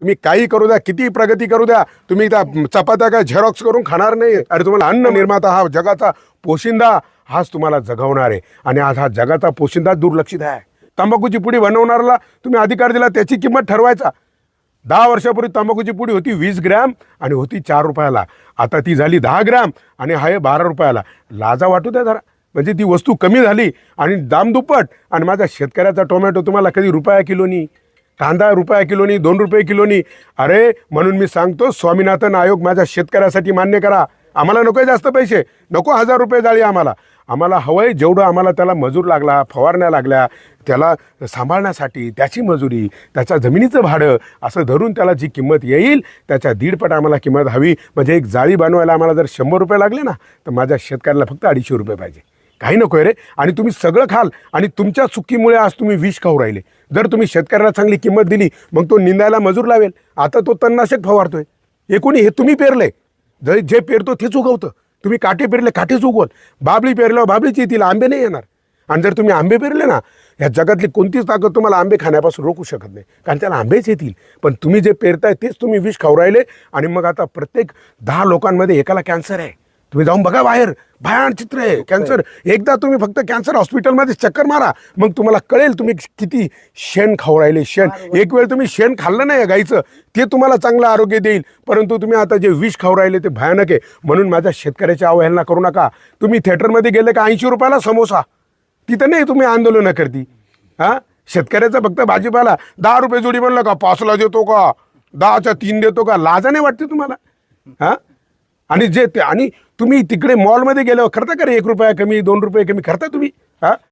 तुम्ही काही करू द्या किती प्रगती करू द्या. तुम्ही त्या चपात्या काय झेरॉक्स करून खाणार नाही. अरे तुम्हाला अन्न निर्माता हा जगाचा पोशिंदा हाच तुम्हाला जगवणार आहे. आणि आज हा जगाचा पोशिंदा दुर्लक्षित आहे. तंबाखूची पुडी बनवणाऱ्याला तुम्ही अधिकार दिला त्याची किंमत ठरवायचा. दहा वर्षापूर्वी तंबाखूची पुडी होती वीस ग्रॅम आणि होती चार रुपयाला. आता ती झाली दहा ग्रॅम आणि आहे बारा रुपयाला. लाजा वाटू द्या जरा. म्हणजे ती वस्तू कमी झाली आणि दाम दुप्पट. आणि माझ्या शेतकऱ्याचा टोमॅटो तुम्हाला कधी रुपया किलोनी? कांदा रुपया किलोनी दोन रुपये किलोनी. अरे म्हणून मी सांगतो स्वामीनाथन आयोग माझ्या शेतकऱ्यासाठी मान्य करा. आम्हाला नको आहे जास्त पैसे. नको हजार रुपये जाळी आम्हाला. आम्हाला हवंय जेवढं आम्हाला त्याला मजूर लागला फवारण्या लागल्या त्याला सांभाळण्यासाठी त्याची मजुरी त्याच्या जमिनीचं भाडं असं धरून त्याला जी किंमत येईल त्याच्या दीडपट आम्हाला किंमत हवी. म्हणजे एक जाळी बनवायला आम्हाला जर शंभर रुपये लागले ना तर माझ्या शेतकऱ्याला फक्त अडीचशे रुपये पाहिजे. काही नको रे. आणि तुम्ही सगळं खाल. आणि तुमच्या चुकीमुळे आज तुम्ही विष खाऊ राहिले. जर तुम्ही शेतकऱ्याला चांगली किंमत दिली मग तो निंदायला मजूर लावेल. आता तो तणनाशक फवारतोय. एकूणी हे तुम्ही पेरलंय. जर जे पेरतो तेच उगवतं. तुम्ही काटे पेरले काटेच उगवल. बाबळी पेरल्यावर बाबळीच येतील आंबे नाही येणार. आणि जर तुम्ही आंबे पेरले ना ह्या जगातली कोणतीच ताकद तुम्हाला आंबे खाण्यापासून रोखू शकत नाही. कारण त्याला आंबेच येतील. पण तुम्ही जे पेरताय तेच तुम्ही विष खाऊ राहिले. आणि मग आता प्रत्येक दहा लोकांमध्ये एकाला कॅन्सर आहे. तुम्ही जाऊन बघा बाहेर. भयान चित्र आहे. कॅन्सर एकदा तुम्ही फक्त कॅन्सर हॉस्पिटलमध्ये चक्कर मारा. मग तुम्हाला कळेल तुम्ही किती शेण खाऊ राहिले. शेण. एक वेळ तुम्ही शेण खाल्लं नाही गाईचं. ते तुम्हाला चांगलं आरोग्य देईल. परंतु तुम्ही आता जे विष खाऊ राहिले ते भयानक आहे. म्हणून माझ्या शेतकऱ्याची अवहेलना करू नका. तुम्ही थिएटरमध्ये गेले का ऐंशी रुपयाला समोसा? तिथं नाही तुम्ही आंदोलनं करती. हा? शेतकऱ्याचा फक्त भाजीपाला. दहा रुपये जोडी म्हणलं का? पाचला देतो का? दहाच्या तीन देतो का? लाजा नाही वाटते तुम्हाला? हा? आणि जे ते आणि तुम्ही तिकडे मॉलमध्ये गेल्यावर करता का रे एक रुपया कमी दोन रुपये कमी करता तुम्ही हा?